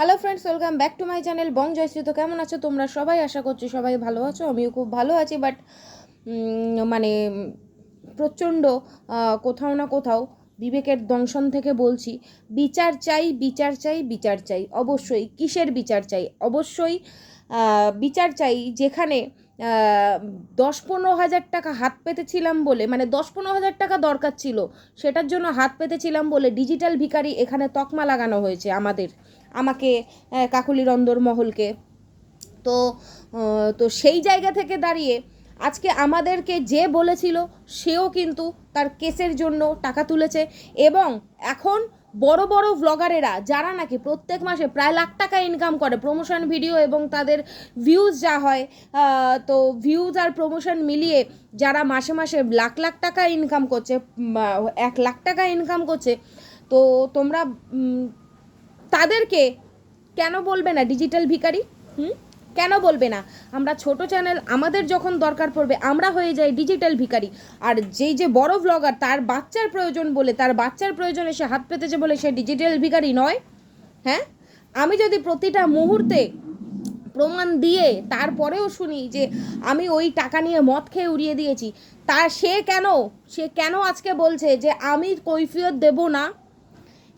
Hello friends welcome back to my channel Bong Joyshree তো কেমন আছো তোমরা? সবাই আশা করছি সবাই ভালো আছো, আমিও খুব ভালো আছি বাট মানে প্রচণ্ড কোথাও না কোথাও বিবেকের দংশন থেকে বলছি, বিচার চাই বিচার চাই বিচার চাই। অবশ্যই কিসের বিচার চাই? অবশ্যই বিচার চাই যেখানে দশ পনেরো হাজার টাকা হাত পেতেছিলাম বলে মানে দশ পনেরো হাজার টাকা দরকার ছিল, সেটার জন্য হাত পেতেছিলাম বলে ডিজিটাল ভিখারি এখানে তকমা লাগানো হয়েছে আমাদের, আমাকে কাকলি রন্দর মহলকে। তো তো সেই জায়গা থেকে দাঁড়িয়ে আজকে আমাদেরকে যে বলেছিল, সেও কিন্তু তার কেসের জন্য টাকা তুলেছে এবং এখন বড় বড় ভ্লগারেরা যারা নাকি প্রত্যেক মাসে প্রায় লাখ টাকা ইনকাম করে প্রমোশন ভিডিও এবং তাদের ভিউজ যা হয় তো ভিউজ আর প্রমোশন মিলিয়ে যারা মাসে মাসে লাখ লাখ টাকা ইনকাম করছে এক লাখ টাকা ইনকাম করছে, তো তোমরা তাদেরকে কেন বলবে না ডিজিটাল ভিখারি? হুম? কেন বলবে না? আমরা ছোট চ্যানেল আমাদের যখন দরকার পড়বে, আমরা হয়ে যাই ডিজিটাল ভিখারি। আর যেই যে বড় ব্লগার তার বাচ্চার প্রয়োজন বলে, তার বাচ্চার প্রয়োজনে সে হাত পেতেছে বলে সে ডিজিটাল ভিখারি নয়। হ্যাঁ? আমি যদি প্রতিটা মুহূর্তে প্রমাণ দিয়ে তারপরেও শুনি যে আমি ওই টাকা নিয়ে মদ খেয়ে উড়িয়ে দিয়েছি, তা সে কেন? সে কেন আজকে বলছে যে আমি কৈফিয়ত দেব না?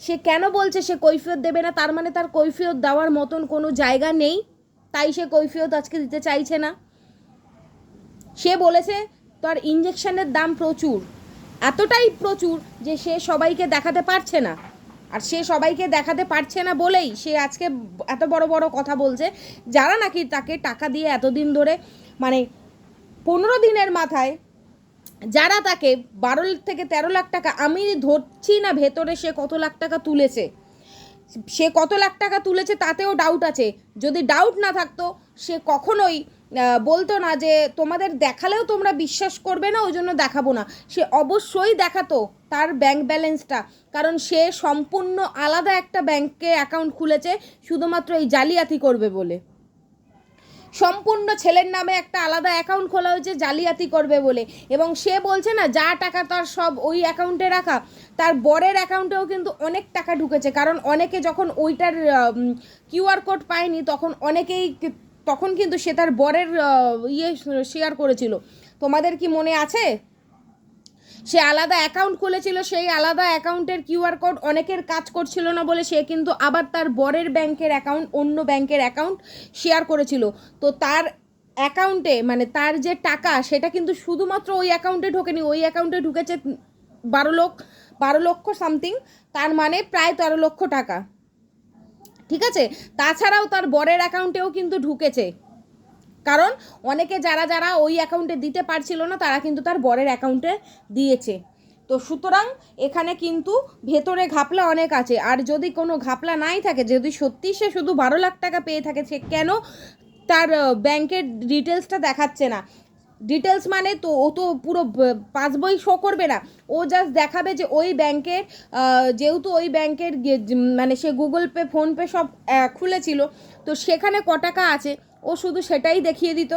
সে কেন বলছে সে কৈফিয়ত দেবে না? তার মানে তার কৈফিয়ত দেওয়ার মতন কোনো জায়গা নেই। তাই সে কৈফিয়ত আজকে দিতে চাইছে না। সে বলেছে, তার ইঞ্জেকশনের দাম প্রচুর। এতটাই প্রচুর যে সে সবাইকে দেখাতে পারছে না। আর সে সবাইকে দেখাতে পারছে না বলেই সে আজকে এত বড় বড় কথা বলছে। যারা নাকি তাকে টাকা দিয়ে এতদিন ধরে মানে পনেরো দিনের মাথায় যারা তাকে বারো থেকে তেরো লাখ টাকা, আমি ধরছি না ভেতরে সে কত লাখ টাকা তুলেছে। সে কত লাখ টাকা তুলেছে তাতেও ডাউট আছে। যদি ডাউট না থাকতো, সে কখনোই বলতো না যে তোমাদের দেখালেও তোমরা বিশ্বাস করবে না, ওই জন্য দেখাবো না। সে অবশ্যই দেখাতো তার ব্যাংক ব্যালেন্সটা কারণ সে সম্পূর্ণ আলাদা একটা ব্যাংকে অ্যাকাউন্ট খুলেছে, শুধুমাত্র এই জালিয়াতি করবে বলে। সম্পূর্ণ ছেলের নামে একটা আলাদা অ্যাকাউন্ট খোলা হয়েছে, জালিয়াতি করবে বলে। এবং সে বলছে না, যা টাকা তার সব ওই অ্যাকাউন্টে রাখা, তার বরের অ্যাকাউন্টেও কিন্তু অনেক টাকা ঢুকেছে। কারণ অনেকে যখন ওইটার কিউআর কোড পায়নি, তখন অনেকেই তখন কিন্তু সে তার বরের ইয়ে শেয়ার করেছিল। তোমাদের কি মনে আছে? সে আলাদা অ্যাকাউন্ট খুলেছিল, সেই আলাদা অ্যাকাউন্টের কিউআর কোড অনেকের কাজ করছিল না বলে সে কিন্তু আবার তার বরের ব্যাংকের অ্যাকাউন্ট অন্য ব্যাংকের অ্যাকাউন্ট শেয়ার করেছিল। তো তার অ্যাকাউন্টে মানে তার যে টাকা, সেটা কিন্তু শুধুমাত্র ওই অ্যাকাউন্টে ঢোকেনি, ওই অ্যাকাউন্টে ঢুকেছে বারো লক্ষ বারো লক্ষ সামথিং তার মানে প্রায় তেরো লক্ষ টাকা। ঠিক আছে? তাছাড়াও তার বরের অ্যাকাউন্টেও কিন্তু ঢুকেছে। কারণ অনেকে যারা যারা ওই অ্যাকাউন্টে দিতে পারছিল না, তারা কিন্তু তার বরের অ্যাকাউন্টে দিয়েছে। তো সুতরাং এখানে কিন্তু ভেতরে ঘাপলা অনেক আছে। আর যদি কোনো ঘাপলা নাই থাকে, যদি সত্যি সে শুধু বারো লাখ টাকা পেয়ে থাকে, সে কেন তার ব্যাংকের ডিটেলসটা দেখাচ্ছে না? ডিটেলস মানে তো ও তো পুরো পাসবই শো করবে না। ও জাস্ট দেখাবে যে ওই ব্যাংকের যেহেতু ওই ব্যাংকের মানে সে গুগল পে ফোনপে সব খুলেছিল, তো সেখানে ক টাকা আছে? ও শুধু সেটাই দেখিয়ে দিত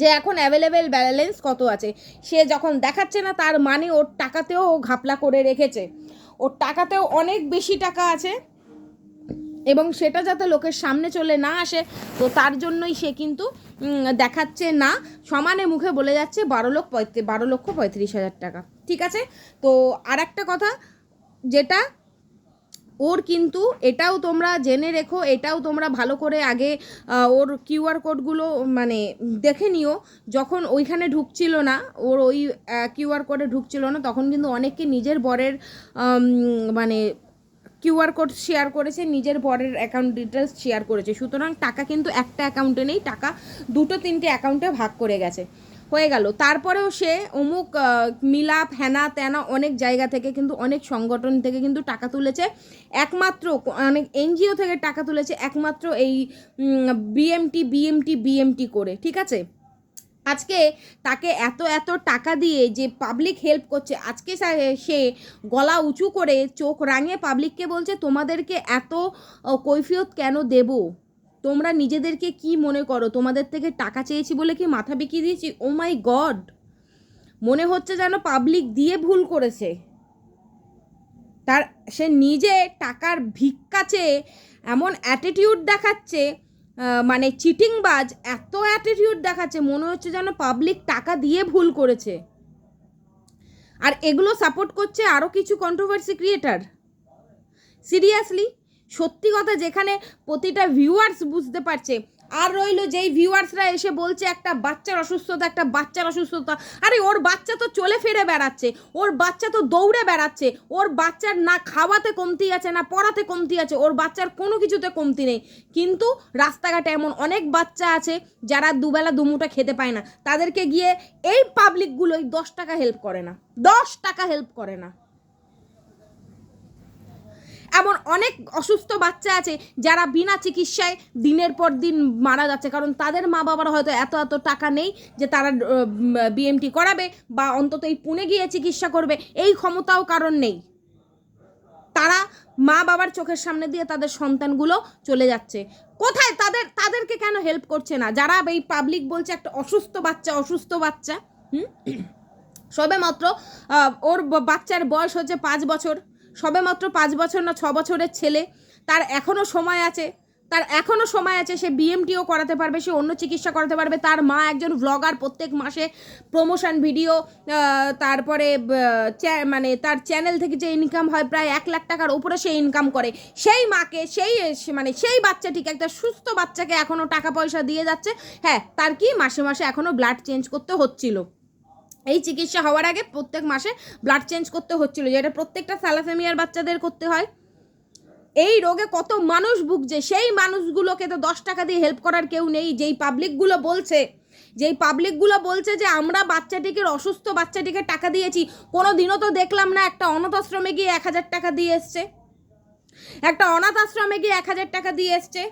যে এখন অ্যাভেলেবেল ব্যালেন্স কত আছে। সে যখন দেখাচ্ছে না, তার মানে ওর টাকাতেও ও ঘাপলা করে রেখেছে। ওর টাকাতেও অনেক বেশি টাকা আছে এবং সেটা যাতে লোকের সামনে চলে না আসে, তো তার জন্যই সে কিন্তু দেখাচ্ছে না। সমানে মুখে বলে যাচ্ছে বারো লক্ষ বারো লক্ষ পঁয়ত্রিশ হাজার টাকা। ঠিক আছে? তো আর একটা কথা, যেটা ওর কিন্তু এটাও তোমরা জেনে রেখো, এটাও তোমরা ভালো করে আগে ওর কিউআর কোডগুলো মানে দেখে নিও। যখন ওইখানে ঢুকছিল না, ওর ওই কিউআর কোডে ঢুকছিল না, তখন কিন্তু অনেককে নিজের বরের মানে কিউআর কোড শেয়ার করেছে, নিজের বরের অ্যাকাউন্ট ডিটেলস শেয়ার করেছে। সুতরাং টাকা কিন্তু একটা অ্যাকাউন্টে নেই, টাকা দুটো তিনটে অ্যাকাউন্টে ভাগ করে গেছে। হয়ে গেল। তারপরেও সে অমুক মিলাপ হ্যানা ত্যানা অনেক জায়গা থেকে কিন্তু, অনেক সংগঠন থেকে কিন্তু টাকা তুলেছে। একমাত্র অনেক এনজিও থেকে টাকা তুলেছে একমাত্র এই বিএমটি বিএমটি বিএমটি করে, ঠিক আছে? আজকে তাকে এত এত টাকা দিয়ে যে পাবলিক হেল্প করছে, আজকে সা- গলা উঁচু করে চোখ রাঙিয়ে পাবলিককে বলছে, তোমাদেরকে এত কৈফিয়ত কেন দেব? তোমরা নিজেদেরকে কি মনে করো? তোমাদের থেকে টাকা চেয়েছি বলে কি মাথা বিকিয়ে দিয়েছি? ও মাই গড মনে হচ্ছে যেন পাবলিক দিয়ে ভুল করেছে। তার, সে নিজে টাকার ভিক্ষা চেয়ে এমন অ্যাটিটিউড দেখাচ্ছে মানে চিটিংবাজ, এত অ্যাটিটিউড দেখাচ্ছে, মনে হচ্ছে যেন পাবলিক টাকা দিয়ে ভুল করেছে। আর এগুলো সাপোর্ট করছে আরও কিছু কন্ট্রোভার্সি ক্রিয়েটার সিরিয়াসলি সত্যি কথা যেখানে প্রতিটা ভিউয়ার্স বুঝতে পারছে। আর রইল যেই ভিউয়ার্সরা এসে বলছে একটা বাচ্চার অসুস্থতা, একটা বাচ্চার অসুস্থতা। আরে ওর বাচ্চা তো চলে ফিরে বেড়াচ্ছে, ওর বাচ্চা তো দৌড়ে বেড়াচ্ছে, ওর বাচ্চার না খাওয়াতে কমতি আছে, না পড়াতে কমতি আছে, ওর বাচ্চার কোনো কিছুতে কমতি নেই। কিন্তু রাস্তাঘাটে এমন অনেক বাচ্চা আছে যারা দুবেলা দুমুটা খেতে পায় না। তাদেরকে গিয়ে এই পাবলিকগুলোই দশ টাকা হেল্প করে না। দশ টাকা হেল্প করে না। এমন অনেক অসুস্থ বাচ্চা আছে যারা বিনা চিকিৎসায় দিনের পর দিন মারা যাচ্ছে। কারণ তাদের মা বাবার হয়তো এত এত টাকা নেই যে তারা বিএমটি করাবে বা অন্তত এই পুনে গিয়ে চিকিৎসা করবে। এই ক্ষমতাও কারণ নেই। তারা মা বাবার চোখের সামনে দিয়ে তাদের সন্তানগুলো চলে যাচ্ছে। কোথায়? তাদের, তাদেরকে কেন হেল্প করছে না? যারা এই পাবলিক বলছে একটা অসুস্থ বাচ্চা অসুস্থ বাচ্চা, হুম? সবে মাত্র ওর বাচ্চার বয়স হচ্ছে পাঁচ বছর। সবে মাত্র পাঁচ বছর না ছ বছরের ছেলে। তার এখনও সময় আছে। তার এখনও সময় আছে, সে বিএমটিও করাতে পারবে, সে অন্য চিকিৎসা করাতে পারবে। তার মা একজন ভ্লগার প্রত্যেক মাসে প্রমোশন ভিডিও তারপরে মানে তার চ্যানেল থেকে যে ইনকাম হয়, প্রায় এক লাখ টাকার উপরে সে ইনকাম করে। সেই মাকে, সেই মানে সেই বাচ্চাটিকে, একটা সুস্থ বাচ্চাকে এখনও টাকা পয়সা দিয়ে যাচ্ছে। হ্যাঁ তার কি মাসে মাসে এখনও ব্লাড চেঞ্জ করতে হচ্ছিল? এই চিকিৎসা হওয়ার আগে প্রত্যেক মাসে ব্লাড চেঞ্জ করতে হচ্ছিল যেটা প্রত্যেকটা স্যালাসেমিয়ার বাচ্চাদের করতে হয়। এই রোগে কত মানুষ ভুগছে, সেই মানুষগুলোকে তো দশ টাকা দিয়ে হেল্প করার কেউ নেই। যেই পাবলিকগুলো বলছে, যেই পাবলিকগুলো বলছে যে আমরা বাচ্চাটিকে, অসুস্থ বাচ্চাটিকে টাকা দিয়েছি কোনো দিনও তো দেখলাম না একটা অনাথ আশ্রমে গিয়ে এক হাজার টাকা দিয়ে এসছে। একটা অনাথ আশ্রমে গিয়ে এক হাজার টাকা দিয়ে এসছে।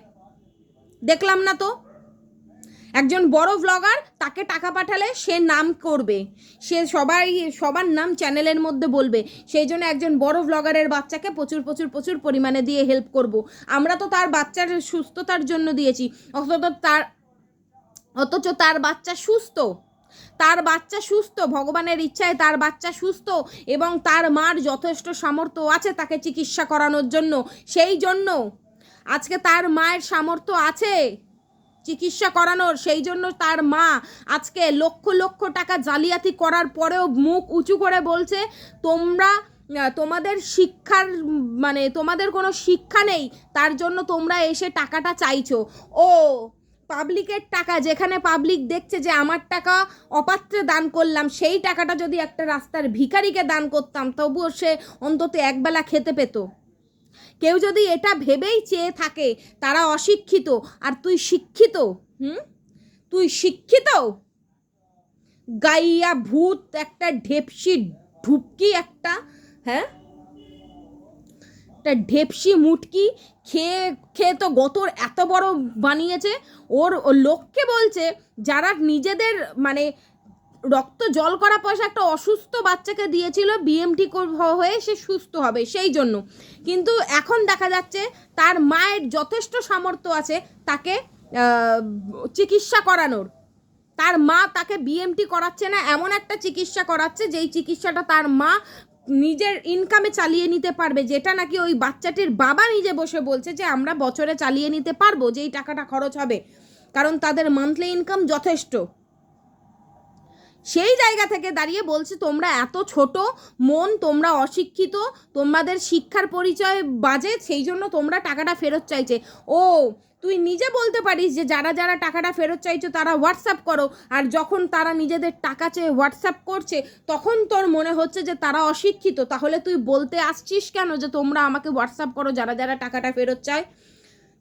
দেখলাম না তো। একজন বড় ব্লগার তাকে টাকা পাঠালে সে নাম করবে। সে সবাই, সবার নাম চ্যানেলের মধ্যে বলবে। সেই জন্য একজন বড় ব্লগারের বাচ্চাকে প্রচুর প্রচুর প্রচুর পরিমাণে দিয়ে হেল্প করব। আমরা তো তার বাচ্চার সুস্থতার জন্য দিয়েছি। অথচ তার অথচ তার বাচ্চা সুস্থ। তার বাচ্চা সুস্থ, ভগবানের ইচ্ছায় তার বাচ্চা সুস্থ এবং তার মার যথেষ্ট সামর্থ্য আছে তাকে চিকিৎসা করানোর জন্য। সেই জন্য আজকে তার মায়ের সামর্থ্য আছে। চিকিৎসা করানোর, সেই জন্য তার মা আজকে লক্ষ লক্ষ টাকা জালিয়াতি করার পরেও মুখ উঁচু করে বলছে, তোমরা তোমাদের শিক্ষার মানে তোমাদের কোনো শিক্ষা নেই, তার জন্য তোমরা এসে টাকাটা চাইছো। ও, পাবলিকের টাকা, যেখানে পাবলিক দেখছে যে আমার টাকা অপাত্রে দান করলাম, সেই টাকাটা যদি একটা রাস্তার ভিখারিকে দান করতাম, তবুও সে অন্তত একবেলা খেতে পেতো। কেউ যদি এটা ভেবেই চেয়ে থাকে, তারা অশিক্ষিত। আর তুই শিক্ষিত? হুম? তুই শিক্ষিত? গাইয়া ভূত একটা ঢেপসি ঢুপকি একটা হ্যাঁ? একটা ঢেপসি মুটকি খেয়ে খেয়ে তো গতর এত বড় বানিয়েছে। ওর লোককে বলছে, যারা নিজেদের মানে রক্ত জল করা পয়সা একটা অসুস্থ বাচ্চাকে দিয়েছিল বিএমটি হয়ে সে সুস্থ হবে, সেই জন্য। কিন্তু এখন দেখা যাচ্ছে তার মায়ের যথেষ্ট সামর্থ্য আছে তাকে চিকিৎসা করানোর। তার মা তাকে বিএমটি করাচ্ছে না, এমন একটা চিকিৎসা করাচ্ছে যেই চিকিৎসাটা তার মা নিজের ইনকামে চালিয়ে নিতে পারবে, যেটা নাকি ওই বাচ্চাটির বাবা নিজে বসে বলছে যে আমরা বছরে চালিয়ে নিতে পারব, যেই টাকাটা খরচ হবে। কারণ তাদের মান্থলি ইনকাম যথেষ্ট। সেই জায়গা থেকে দাঁড়িয়ে বলছে, তোমরা এত ছোট, মন তোমরা অশিক্ষিত, তোমাদের শিক্ষার পরিচয় বাজে, সেই জন্য তোমরা টাকাটা ফেরত চাইছে। ও, তুই নিজে বলতে পারিস যে যারা যারা টাকাটা ফেরত চাইছো তারা হোয়াটসঅ্যাপ করো, আর যখন তারা নিজেদের টাকা চেয়ে হোয়াটসঅ্যাপ করছে, তখন তোর মনে হচ্ছে যে তারা অশিক্ষিত। তাহলে তুই বলতে আসছিস কেন যে তোমরা আমাকে হোয়াটসঅ্যাপ করো যারা যারা টাকাটা ফেরত চায়?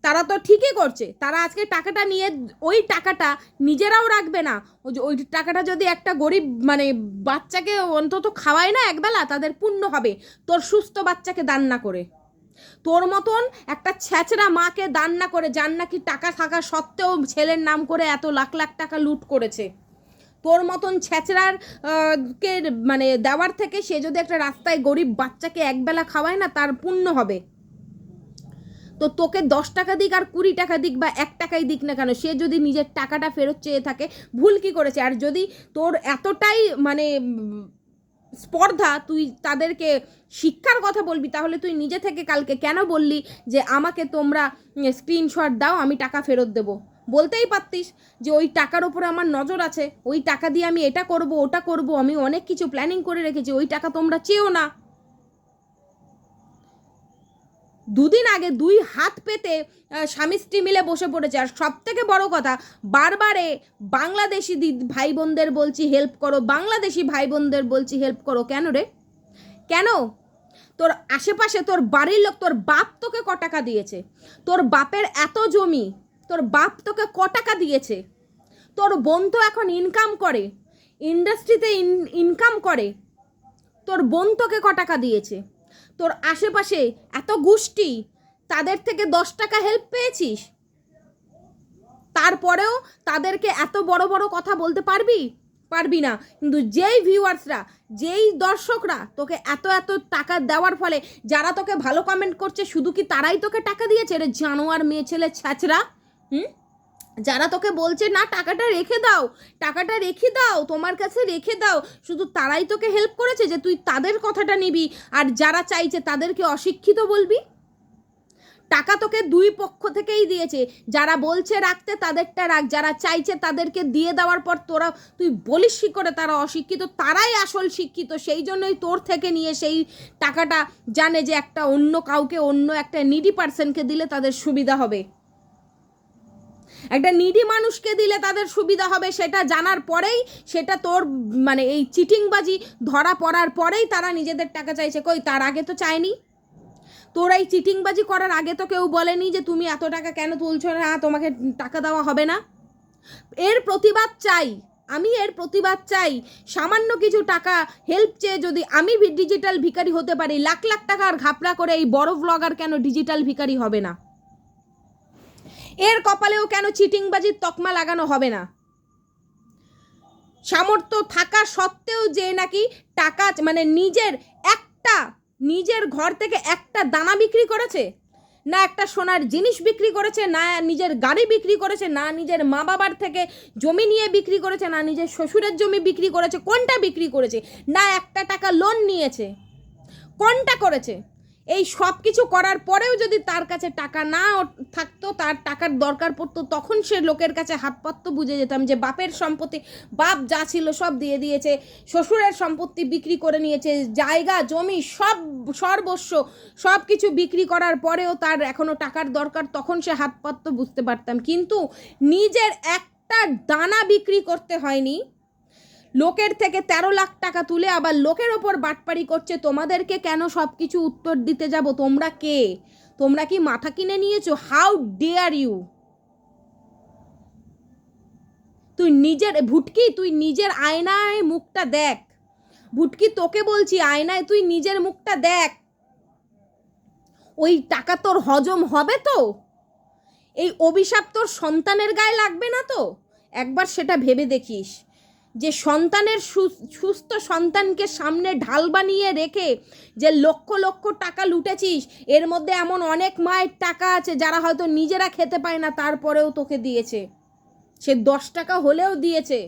তারা তো ঠিকই করছে। তারা আজকে টাকাটা নিয়ে, ওই টাকাটা নিজেরাও রাখবে না। ওই টাকাটা যদি একটা গরিব মানে বাচ্চাকে অন্তত খাওয়ায় না একবেলা, তাদের পুণ্য হবে। তোর সুস্থ বাচ্চাকে দান না করে। তোর মতন একটা ছ্যাচড়া মাকে দান না করে, যার নাকি টাকা থাকা সত্ত্বেও ছেলের নাম করে এত লাখ লাখ টাকা লুট করেছে। তোর মতন ছ্যাচড়ার কে মানে দেওয়ার থেকে সে যদি একটা রাস্তায় গরিব বাচ্চাকে একবেলা খাওয়ায় না, তার পুণ্য হবে। তো তোকে দশ টাকা দিক আর কুড়ি টাকা দিক বা এক টাকাই দিক না কেন, সে যদি নিজের টাকাটা ফেরত চেয়ে থাকে, ভুল কি করেছে? আর যদি তোর এতটাই মানে স্পর্ধা তুই তাদেরকে শিক্ষার কথা বলবি, তাহলে তুই নিজে থেকে কালকে কেন বললি যে আমাকে তোমরা স্ক্রিনশট দাও, আমি টাকা ফেরত দেবো? বলতেই পারতিস যে ওই টাকার ওপরে আমার নজর আছে, ওই টাকা দিয়ে আমি এটা করব, ওটা করব, আমি অনেক কিছু প্ল্যানিং করে রেখেছি, ওই টাকা তোমরা চেয়েও না। দুদিন আগে দুই হাত পেতে স্বামী স্ত্রী মিলে বসে পড়েছে। আর সব থেকে বড় কথা, বারবারে বাংলাদেশি ভাই বোনদের বলছি হেল্প করো, বাংলাদেশি ভাই বোনদের বলছি হেল্প করো। কেন রে? কেন? তোর আশেপাশে তোর বাড়ির লোক, তোর বাপ তোকে ক টাকা দিয়েছে? তোর বাপের এত জমি, তোর বাপ তোকে ক টাকা দিয়েছে? তোর বোন তো এখন ইনকাম করে ইন্ডাস্ট্রিতে ইনকাম করে, তোর বোন তোকে ক টাকা দিয়েছে? তোর আশেপাশে এত গোষ্ঠী, তাদের থেকে দশ টাকা হেল্প পেয়েছিস? তারপরেও তাদেরকে এত বড় বড় কথা বলতে পারবি? পারবি না। কিন্তু যেই ভিউয়ার্সরা যেই দর্শকরা তোকে এত এত টাকা দেওয়ার ফলে, যারা তোকে ভালো কমেন্ট করছে, শুধু কি তারাই তোকে টাকা দিয়েছে? রে জানোয়ার, মেয়ে, ছেলে ছ্যাচরা হুম? যারা তোকে বলছে, না, টাকাটা রেখে দাও, টাকাটা রেখে দাও, তোমার কাছে রেখে দাও। শুধু তারাই তোকে হেল্প করেছে যে তুই তাদের কথাটা নিবি, আর যারা চাইছে তাদেরকে অশিক্ষিত বলবি? টাকা তোকে দুই পক্ষ থেকেই দিয়েছে। যারা বলছে রাখতে, তাদেরটা রাখ। যারা চাইছে তাদেরকে দিয়ে দেওয়ার পর তোরা, তুই বলিস কি করে তারা অশিক্ষিত? তারাই আসল শিক্ষিত। সেই জন্যই তোর থেকে নিয়ে সেই টাকাটা জানে যে একটা অন্য কাউকে, অন্য একটা নিডি পার্সনকে দিলে তাদের সুবিধা হবে। একটা নিডি মানুষকে দিলে তাদের সুবিধা হবে, সেটা জানার পরেই, সেটা তোর মানে এই চিটিংবাজি ধরা পড়ার পরেই তারা নিজেদের টাকা চাইছে। কই, তার আগে তো চায়নি? তোর এই চিটিংবাজি করার আগে তো কেউ বলেনি যে তুমি এত টাকা কেন তুলছো না, তোমাকে টাকা দেওয়া হবে না। এর প্রতিবাদ চাই, আমি এর প্রতিবাদ চাই, সামান্য কিছু টাকা হেল্প চেয়ে যদি আমি ডিজিটাল ভিখারি হতে পারি, লাখ লাখ টাকার ঘাপলা করে এই বড় ব্লগার কেন ডিজিটাল ভিখারি হবে না? এর কপালেও কেন চিটিংবাজির তকমা লাগানো হবে না? সামর্থ্য থাকা সত্ত্বেও যে নাকি টাকা মানে নিজের একটা, নিজের ঘর থেকে একটা দানা বিক্রি করেছে? না একটা সোনার জিনিস বিক্রি করেছে, না নিজের গাড়ি বিক্রি করেছে, না নিজের মা বাবার থেকে জমি নিয়ে বিক্রি করেছে, না নিজের শ্বশুরের জমি বিক্রি করেছে, কোনটা বিক্রি করেছে? না একটা টাকা লোন নিয়েছে। কোনটা করেছে? এই সব কিছু করার পরেও যদি তার কাছে টাকা না থাকতো, তার টাকার দরকার পড়তো, তখন সে লোকের কাছে হাত বুঝে যেতাম যে বাপের সম্পত্তি, বাপ যা ছিল সব দিয়ে দিয়েছে, শ্বশুরের সম্পত্তি বিক্রি করে নিয়েছে, জায়গা, জমি সব সর্বস্ব সব কিছু বিক্রি করার পরেও তার এখনও টাকার দরকার, তখন সে হাত বুঝতে পারতাম। কিন্তু নিজের একটা দানা বিক্রি করতে হয়নি লোকের থেকে তেরো লাখ টাকা তুলে আবার লোকের ওপর বাটপাড়ি করছে, তোমাদেরকে কেন সব কিছু উত্তর দিতে যাব? তোমরা কে? তোমরা কি মাথা কিনে নিয়েছো? হাউ ডেয়ার ইউ তুই নিজের, ভুটকি, তুই নিজের আয়নায় মুখটা দেখ। ভুটকি, তোকে বলছি, আয়নায় তুই নিজের মুখটা দেখ। ওই টাকা তোর হজম হবে তো? এই অভিশাপ তোর সন্তানের গায়ে লাগবে না তো? একবার সেটা ভেবে দেখিস। যে সন্তানের সুস্থ সন্তানকে সামনে ঢাল বানিয়ে রেখে যে লক্ষ লক্ষ টাকা লুটেছিস, এর মধ্যে এমন অনেক মায়ের টাকা আছে যারা হয়তো নিজেরা খেতে পায় না, তারপরেও তোকে দিয়েছে। সে দশ টাকা হলেও দিয়েছে।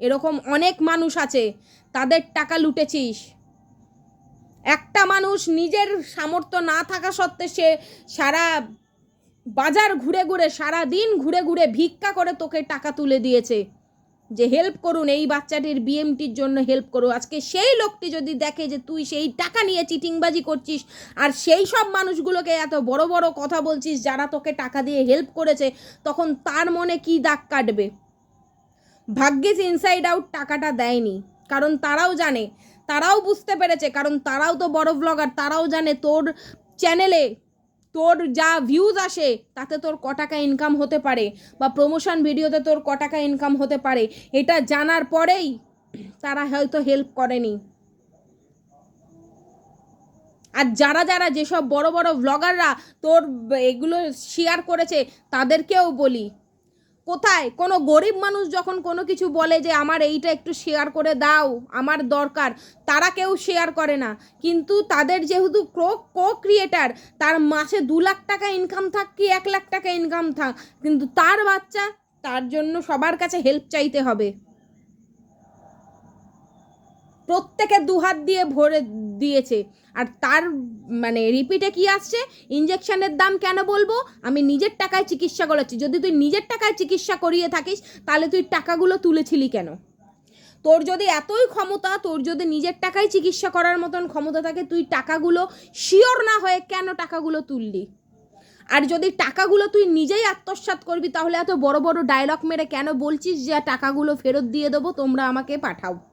এরকম অনেক মানুষ আছে, তাদের টাকা লুটেছিস। একটা মানুষ নিজের সামর্থ্য না থাকা সত্ত্বে সে সারা বাজার ঘুরে ঘুরে, সারা দিন ঘুরে ঘুরে ভিক্ষা করে তোকে টাকা তুলে দিয়েছে। যে হেল্প করুন, এই বাচ্চাটির বিএমটির জন্য হেল্প করো আজকে সেই লোকটি যদি দেখে যে তুই সেই টাকা নিয়ে চিটিংবাজি করছিস, আর সেই সব মানুষগুলোকে এত বড় বড় কথা বলছিস যারা তোকে টাকা দিয়ে হেল্প করেছে, তখন তার মনে কি দাগ কাটবে? ভাগ্যিস ইনসাইড আউট টাকাটা দেয়নি। কারণ তারাও জানে, তারাও বুঝতে পেরেছে, কারণ তারাও তো বড় ব্লগার তারাও জানে তোর চ্যানেলে তোর যা ভিউজ আসে, তাতে তোর ক টাকা ইনকাম হতে পারে বা প্রমোশন ভিডিওতে তোর ক টাকা ইনকাম হতে পারে। এটা জানার পরেই তারা হয়তো হেল্প করেনি। আর যারা যারা যেসব বড় বড় ব্লগাররা তোর এগুলো শেয়ার করেছে, তাদেরকেও বলি। কোথায়? কোনো গরিব মানুষ যখন কোনো কিছু বলে যে, আমার এইটা একটু শেয়ার করে দাও, আমার দরকার, তারা কেউ শেয়ার করে না। কিন্তু তাদের যেহেতু ক্রো কো ক্রিয়েটার তার মাসে দু লাখ টাকা ইনকাম থাক কি এক লাখ টাকা ইনকাম থাক, কিন্তু তার বাচ্চা, তার জন্য সবার কাছে হেল্প চাইতে হবে। প্রত্যেকে দুহাত দিয়ে ভরে দিয়েছে। আর তার মানে রিপিটে কি আসছে? ইঞ্জেকশনের দাম কেন বলব? আমি নিজের টাকায় চিকিৎসা করাচ্ছি। যদি তুই নিজের টাকায় চিকিৎসা করিয়ে থাকিস, তাহলে তুই টাকাগুলো তুলেছিলি কেন? তোর যদি এতই ক্ষমতা, তোর যদি নিজের টাকায় চিকিৎসা করার মতন ক্ষমতা থাকে, তুই টাকাগুলো শিওর না হয়ে কেন টাকাগুলো তুললি? আর যদি টাকাগুলো তুই নিজেই আত্মসাৎ করবি, তাহলে এত বড় বড় ডায়লগ মেরে কেন বলছিস যে, টাকাগুলো ফেরত দিয়ে দেবো, তোমরা আমাকে পাঠাও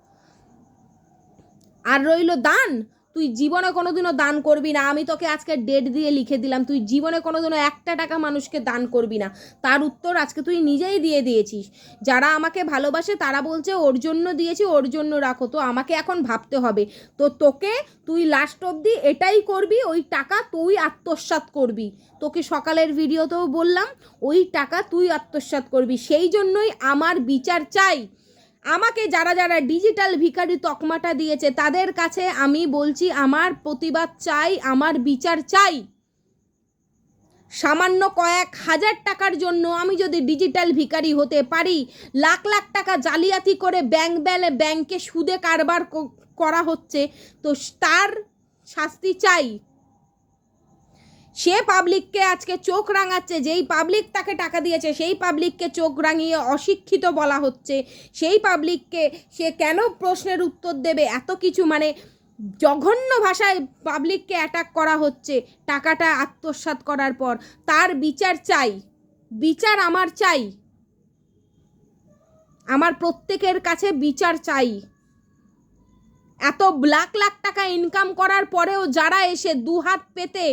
আর রইল দান। তুই জীবনে কোনোদিনও দান করবি না। আমি তোকে আজকে ডেট দিয়ে লিখে দিলাম। তুই জীবনে কোনোদিনও একটা টাকা মানুষকে দান করবি না। তার উত্তর আজকে তুই নিজেই দিয়ে দিয়েছিস। যারা আমাকে ভালোবাসে তারা বলছে, ওর জন্য দিয়েছি, ওর জন্য রাখো। তো আমাকে এখন ভাবতে হবে। তো তোকে তুই লাস্ট অবধি এটাই করবি, ওই টাকা তুই আত্মসাৎ করবি। তোকে সকালের ভিডিওতেও বললাম, ওই টাকা তুই আত্মসাৎ করবি। সেই জন্যই আমার বিচার চাই। আমাকে যারা যারা ডিজিটাল ভিকারি তকমাটা দিয়েছে, তাদের কাছে আমি বলছি, আমার প্রতিবাদ চাই, আমার বিচার চাই। সামান্য কয়েক হাজার টাকার জন্য আমি যদি ডিজিটাল ভিকারি হতে পারি, লাখ লাখ টাকা জালিয়াতি করে ব্যাংক ব্যালে ব্যাংকে সুদে কারবার করা হচ্ছে, তো তার শাস্তি চাই। সে পাবলিককে আজকে চোখ রাঙাচ্ছে, যেই পাবলিক তাকে টাকা দিয়েছে, সেই পাবলিককে চোখ রাঙিয়ে অশিক্ষিত বলা হচ্ছে, সেই পাবলিককে সে কেন প্রশ্নের উত্তর দেবে? এত কিছু মানে জঘন্য ভাষায় পাবলিককে অ্যাটাক করা হচ্ছে টাকাটা আত্মসাৎ করার পর। তার বিচার চাই, বিচার আমার চাই, আমার প্রত্যেকের কাছে বিচার চাই। এত লাখ লাখ টাকা ইনকাম করার পরেও যারা এসে দুহাত পেতে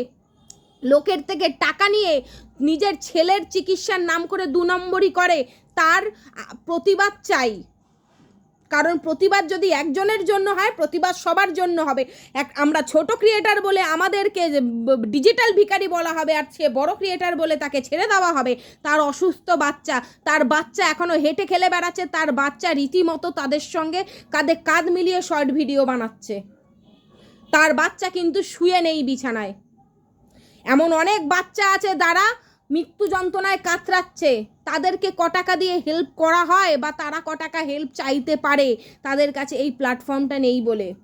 লোকের থেকে টাকা নিয়ে নিজের ছেলের চিকিৎসার নাম করে দু নম্বরই করে, তার প্রতিবাদ চাই। কারণ প্রতিবাদ যদি একজনের জন্য হয়, প্রতিবাদ সবার জন্য হবে। এক, আমরা ছোট ক্রিয়েটার বলে আমাদেরকে ডিজিটাল ভিকারি বলা হবে, আর সে বড় ক্রিয়েটার বলে তাকে ছেড়ে দেওয়া হবে, তার অসুস্থ বাচ্চা, তার বাচ্চা এখনও হেঁটে খেলে বেড়াচ্ছে, তার বাচ্চা রীতিমতো তাদের সঙ্গে কাঁধে কাঁধ মিলিয়ে শর্ট ভিডিও বানাচ্ছে। তার বাচ্চা কিন্তু শুয়ে নেই বিছানায়। এমন অনেক বাচ্চা আছে যারা মৃত্যু যন্ত্রণায় কাতরাচ্ছে। তাদেরকে ক টাকা দিয়ে হেল্প করা হয় বা তারা ক টাকা হেল্প চাইতে পারে, তাদের কাছে এই প্ল্যাটফর্মটা নেই বলে।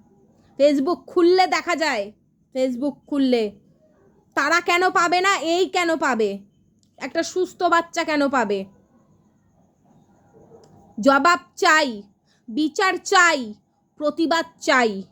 ফেসবুক খুললে দেখা যায় ফেসবুক খুললে। তারা কেন পাবে না? এই কেন পাবে? একটা সুস্থ বাচ্চা কেন পাবে? জবাব চাই, বিচার চাই, প্রতিবাদ চাই।